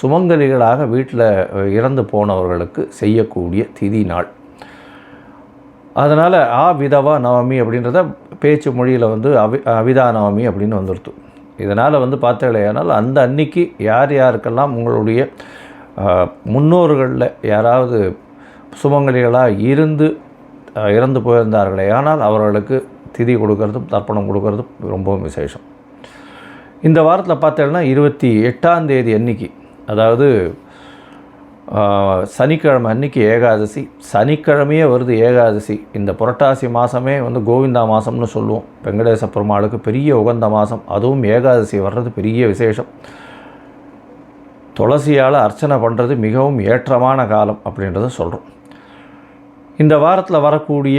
சுமங்கலிகளாக வீட்டில் இறந்து போனவர்களுக்கு செய்யக்கூடிய திதி நாள். அதனால் ஆ விதவா நவமி அப்படின்றத பேச்சு மொழியில் வந்து அவி அவிதா நவமி அப்படின்னு வந்துடுத்து. இதனால் வந்து பார்த்தீங்களேனால் அந்த அன்னைக்கு யார் யாருக்கெல்லாம் உங்களுடைய முன்னோர்களில் யாராவது சுமங்கலிகளாக இருந்து இறந்து போயிருந்தார்களே ஆனால் அவர்களுக்கு திதி கொடுக்கறதும் தர்ப்பணம் கொடுக்கறதும் ரொம்பவும் விசேஷம். இந்த வாரத்தில் பார்த்தேன்னா இருபத்தி எட்டாம் தேதி அன்னைக்கு அதாவது சனிக்கிழமை அன்னைக்கு ஏகாதசி சனிக்கிழமையே வருது ஏகாதசி. இந்த புரட்டாசி மாதமே வந்து கோவிந்தா மாதம்னு சொல்லுவோம். வெங்கடேச பெருமாளுக்கு பெரிய உகந்த மாதம் அதுவும் ஏகாதசி வர்றது பெரிய விசேஷம். துளசியால் அர்ச்சனை பண்ணுறது மிகவும் ஏற்றமான காலம் அப்படின்றத சொல்கிறோம் இந்த வாரத்தில் வரக்கூடிய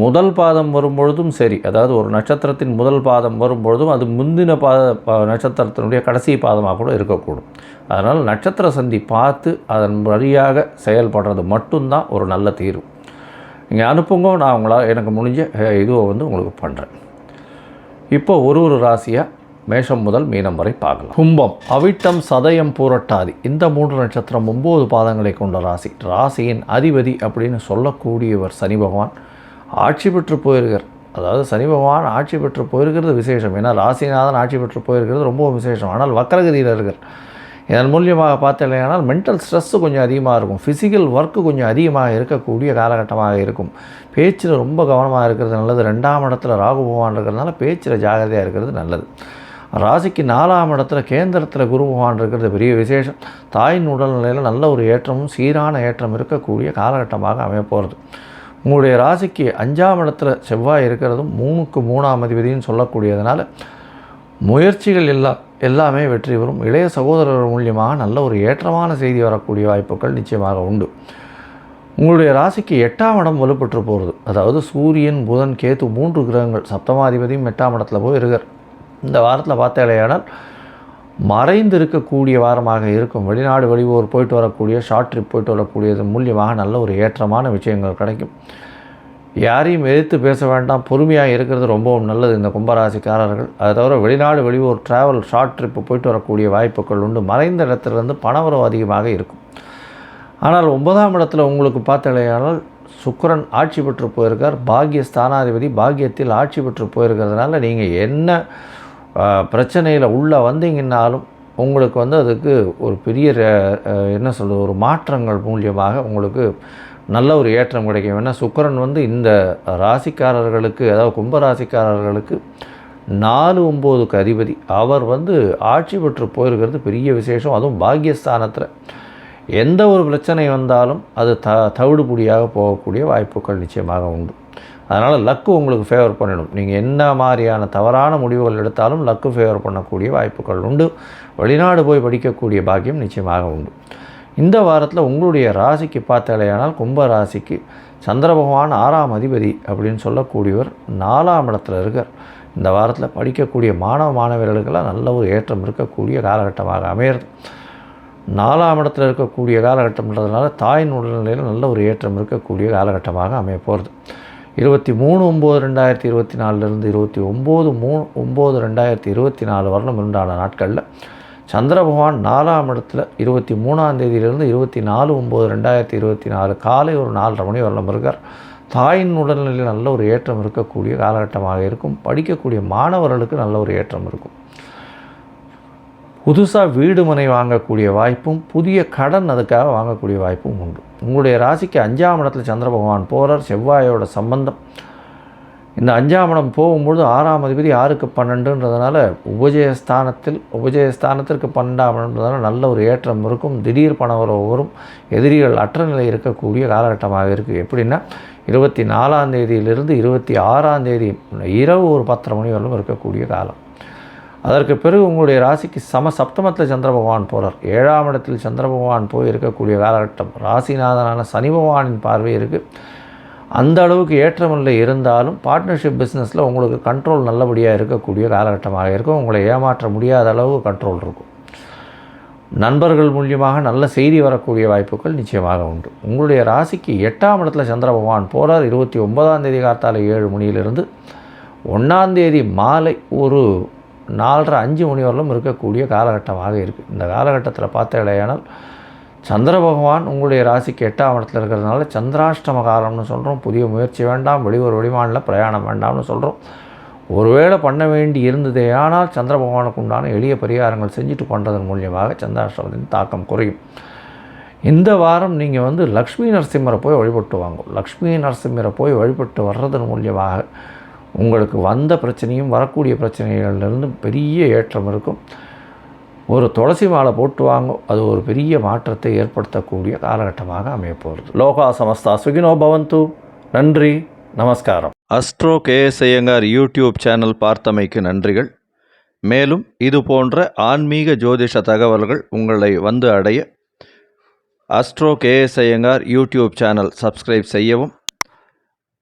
முதல் பாதம் வரும்பொழுதும் சரி. அதாவது ஒரு நட்சத்திரத்தின் முதல் பாதம் வரும்பொழுதும் அது முந்தின பாத நட்சத்திரத்தினுடைய கடைசி பாதமாக கூட இருக்கக்கூடும். அதனால் நட்சத்திர சந்தி பார்த்து அதன் வழியாக செயல்படுறது மட்டும்தான் ஒரு நல்ல தீர்வு. நீங்கள் அனுப்புங்க நான் உங்களால் எனக்கு முடிஞ்ச இதுவை வந்து உங்களுக்கு பண்ணுறேன் இப்போ ஒரு ஒரு ராசியாக மேஷம் முதல் மீனம் வரை பார்க்கலாம். கும்பம் அவிட்டம் சதயம் பூரட்டாதி. இந்த மூன்று நட்சத்திரம் ஒம்பது பாதங்களை கொண்ட ராசி. ராசியின் அதிபதி அப்படின்னு சொல்லக்கூடியவர் சனி பகவான். ஆட்சி பெற்று போயிருக்கார். அதாவது சனி பகவான் ஆட்சி பெற்று போயிருக்கிறது விசேஷம். ஏன்னா ராசிநாதன் ஆட்சி பெற்று போயிருக்கிறது ரொம்ப விசேஷம். ஆனால் வக்கரகதியில் இருக்கார். இதன் மூலியமாக பார்த்தீங்கன்னா மென்டல் ஸ்ட்ரெஸ்ஸு கொஞ்சம் அதிகமாக இருக்கும். ஃபிசிக்கல் ஒர்க்கு கொஞ்சம் அதிகமாக இருக்கக்கூடிய காலகட்டமாக இருக்கும். பேச்சில் ரொம்ப கவனமாக இருக்கிறது நல்லது. ரெண்டாம் இடத்துல ராகு பகவான் இருக்கிறதுனால பேச்சில் ஜாகிரதையாக இருக்கிறது நல்லது. ராசிக்கு நாலாம் இடத்துல கேந்திரத்தில் குரு பகவான் இருக்கிறது பெரிய விசேஷம். தாயின் உடல்நிலையில் நல்ல ஒரு ஏற்றமும் சீரான ஏற்றம் இருக்கக்கூடிய காலகட்டமாக அமையப்போகிறது போகிறது உங்களுடைய ராசிக்கு அஞ்சாம் இடத்துல செவ்வாய் இருக்கிறதும் மூணுக்கு மூணாம் அதிபதினு சொல்லக்கூடியதுனால முயற்சிகள் எல்லாம் எல்லாமே வெற்றி பெறும். இளைய சகோதரர் மூலியமாக நல்ல ஒரு ஏற்றமான செய்தி வரக்கூடிய வாய்ப்புகள் நிச்சயமாக உண்டு. உங்களுடைய ராசிக்கு எட்டாம் இடம் வலுப்பெற்று போகிறது அதாவது சூரியன் புதன் கேத்து மூன்று கிரகங்கள் சப்தமாதிபதியும் எட்டாம் இடத்துல போய் இருக்கார். இந்த வாரத்தில் பார்த்தாலேயானால் மறைந்து இருக்கக்கூடிய வாரமாக இருக்கும். வெளிநாடு வெளியூர் போயிட்டு வரக்கூடிய ஷார்ட் ட்ரிப் போயிட்டு வரக்கூடியது மூலியமாக நல்ல ஒரு ஏற்றமான விஷயங்கள் கிடைக்கும். யாரையும் எதிர்த்து பேச வேண்டாம். பொறுமையாக இருக்கிறது ரொம்பவும் நல்லது. இந்த கும்பராசிக்காரர்கள் அதை தவிர வெளிநாடு வெளியூர் ட்ராவல் ஷார்ட் ட்ரிப்பு போயிட்டு வரக்கூடிய வாய்ப்புகள் உண்டு. மறைந்த இடத்துலேருந்து பணவரவு அதிகமாக இருக்கும். ஆனால் ஒன்பதாம் இடத்துல உங்களுக்கு பார்த்தலையானால் சுக்கரன் ஆட்சி பெற்று போயிருக்கார். பாக்கிய ஸ்தானாதிபதி பாக்கியத்தில் ஆட்சி பெற்று போயிருக்கிறதுனால நீங்கள் என்ன பிரச்சனையில் உள்ளே வந்தீங்கன்னாலும் உங்களுக்கு வந்து அதுக்கு ஒரு பெரிய என்ன சொல்கிறது ஒரு மாற்றங்கள் மூலியமாக உங்களுக்கு நல்ல ஒரு ஏற்றம் கிடைக்கும். ஏன்னா சுக்கரன் வந்து இந்த ராசிக்காரர்களுக்கு அதாவது கும்பராசிக்காரர்களுக்கு நாலு ஒம்போதுக்கு அதிபதி. அவர் வந்து ஆட்சி பெற்று போயிருக்கிறது பெரிய விசேஷம். அதுவும் பாக்கியஸ்தானத்தில். எந்த ஒரு பிரச்சனை வந்தாலும் அது த தவிடுபடியாக போகக்கூடிய வாய்ப்புகள் நிச்சயமாக உண்டு. அதனால் லக்கு உங்களுக்கு ஃபேவர் பண்ணிடும் நீங்கள் என்ன மாதிரியான தவறான முடிவுகள் எடுத்தாலும் லக்கு ஃபேவர் பண்ணக்கூடிய வாய்ப்புகள் உண்டு. வெளிநாடு போய் படிக்கக்கூடிய பாக்கியம் நிச்சயமாக உண்டு. இந்த வாரத்தில் உங்களுடைய ராசிக்கு பார்த்தாலேயானால் கும்ப ராசிக்கு சந்திர பகவான் ஆறாம் அதிபதி அப்படின்னு சொல்லக்கூடியவர் நாலாம் இடத்துல இருக்கார். இந்த வாரத்தில் படிக்கக்கூடிய மாணவ மாணவர்களுக்கெல்லாம் நல்ல ஒரு ஏற்றம் இருக்கக்கூடிய காலகட்டமாக அமையிறது. நாலாம் இடத்துல இருக்கக்கூடிய காலகட்டம்ன்றதுனால தாயின் உடல்நிலையில் நல்ல ஒரு ஏற்றம் இருக்கக்கூடிய காலகட்டமாக அமைய போகிறது இருபத்தி மூணு ஒம்பது ரெண்டாயிரத்தி இருபத்தி நாலுலேருந்து இருபத்தி ஒம்பது மூணு ஒம்பது ரெண்டாயிரத்தி இருபத்தி நாலு வருடம் உண்டான நாட்களில். சந்திர பகவான் நாலாம் இடத்துல இருபத்தி மூணாம் தேதியிலிருந்து இருபத்தி நாலு ஒம்பது ரெண்டாயிரத்தி இருபத்தி நாலு காலை ஒரு நாலரை மணி வரலும் இருக்கார் தாயின் உடல்நிலையில் நல்ல ஒரு ஏற்றம் இருக்கக்கூடிய காலகட்டமாக இருக்கும். படிக்கக்கூடிய மாணவர்களுக்கு நல்ல ஒரு ஏற்றம் இருக்கும். புதுசாக வீடு மனை வாங்கக்கூடிய வாய்ப்பும் புதிய கடன் அதுக்காக வாங்கக்கூடிய வாய்ப்பும் உண்டு. உங்களுடைய ராசிக்கு அஞ்சாம் இடத்துல சந்திர பகவான் போகிறார் செவ்வாயோட சம்பந்தம். இந்த அஞ்சாம் இடம் போகும்பொழுது ஆறாம் அதிபதி ஆறுக்கு பன்னெண்டுன்றதுனால உபஜயஸ்தானத்தில் உபஜயஸ்தானத்திற்கு பன்னெண்டாம் இடம்ன்றதுனால நல்ல ஒரு ஏற்றம் இருக்கும். திடீர் பணவரவு வரும். எதிரிகள் அற்ற நிலை இருக்கக்கூடிய காலகட்டமாக இருக்குது எப்படின்னா இருபத்தி நாலாம் தேதியிலிருந்து இருபத்தி ஆறாம் தேதி இரவு ஒரு பத்தரை மணி வரலும் இருக்கக்கூடிய காலம். அதற்கு பிறகு உங்களுடைய ராசிக்கு சம சப்தமத்தில் சந்திர பகவான் போகிறார் ஏழாம் இடத்தில் சந்திர பகவான் போய் இருக்கக்கூடிய காலகட்டம். ராசிநாதனான சனி பகவானின் பார்வை இருக்குது அந்த அளவுக்கு ஏற்றமில்லை இருந்தாலும் பார்ட்னர்ஷிப் பிஸ்னஸில் உங்களுக்கு கண்ட்ரோல் நல்லபடியாக இருக்கக்கூடிய காலகட்டமாக இருக்கும். உங்களை ஏமாற்ற முடியாத அளவு கண்ட்ரோல் இருக்கும். நண்பர்கள் மூலியமாக நல்ல செய்தி வரக்கூடிய வாய்ப்புகள் நிச்சயமாக உண்டு. உங்களுடைய ராசிக்கு எட்டாம் இடத்துல சந்திர பகவான் போகிறார் இருபத்தி ஒன்பதாம் தேதி காத்தால ஏழு மணியிலிருந்து ஒன்றாம் தேதி மாலை ஒரு நாலரை அஞ்சு மணி வரலும் இருக்கக்கூடிய காலகட்டமாக இருக்குது இந்த காலகட்டத்தில் பார்த்தீங்களேயானால் சந்திர பகவான் உங்களுடைய ராசிக்கு எட்டாம் இடத்துல இருக்கிறதுனால சந்திராஷ்டம காலம்னு சொல்கிறோம் புதிய முயற்சி வேண்டாம் வெளியூர் வெளிமாநில பிரயாணம் வேண்டாம்னு சொல்கிறோம் ஒருவேளை பண்ண வேண்டி இருந்ததே ஆனால் சந்திர பகவானுக்கு உண்டான எளிய பரிகாரங்கள் செஞ்சுட்டு பண்ணுறதன் மூலியமாக சந்திராஷ்டமத்தின் தாக்கம் குறையும். இந்த வாரம் நீங்கள் வந்து லக்ஷ்மி நரசிம்மரை போய் வழிபட்டு வாங்க. லக்ஷ்மி நரசிம்மரை போய் வழிபட்டு வர்றதன் மூலியமாக உங்களுக்கு வந்த பிரச்சனையும் வரக்கூடிய பிரச்சனைகளிலிருந்து பெரிய ஏற்றம் இருக்கும். ஒரு துளசி மாலை போட்டு வாங்க அது ஒரு பெரிய மாற்றத்தை ஏற்படுத்தக்கூடிய காலகட்டமாக அமையப்போகிறது. லோகா சமஸ்தா சுகினோ பவந்து. நன்றி நமஸ்காரம். Astro KS Iyengar YouTube channel பார்த்தமைக்கு நன்றிகள். மேலும் இது போன்ற ஆன்மீக ஜோதிஷ தகவல்கள் உங்களை வந்து அடைய astro KS Iyengar YouTube channel subscribe செய்யவும்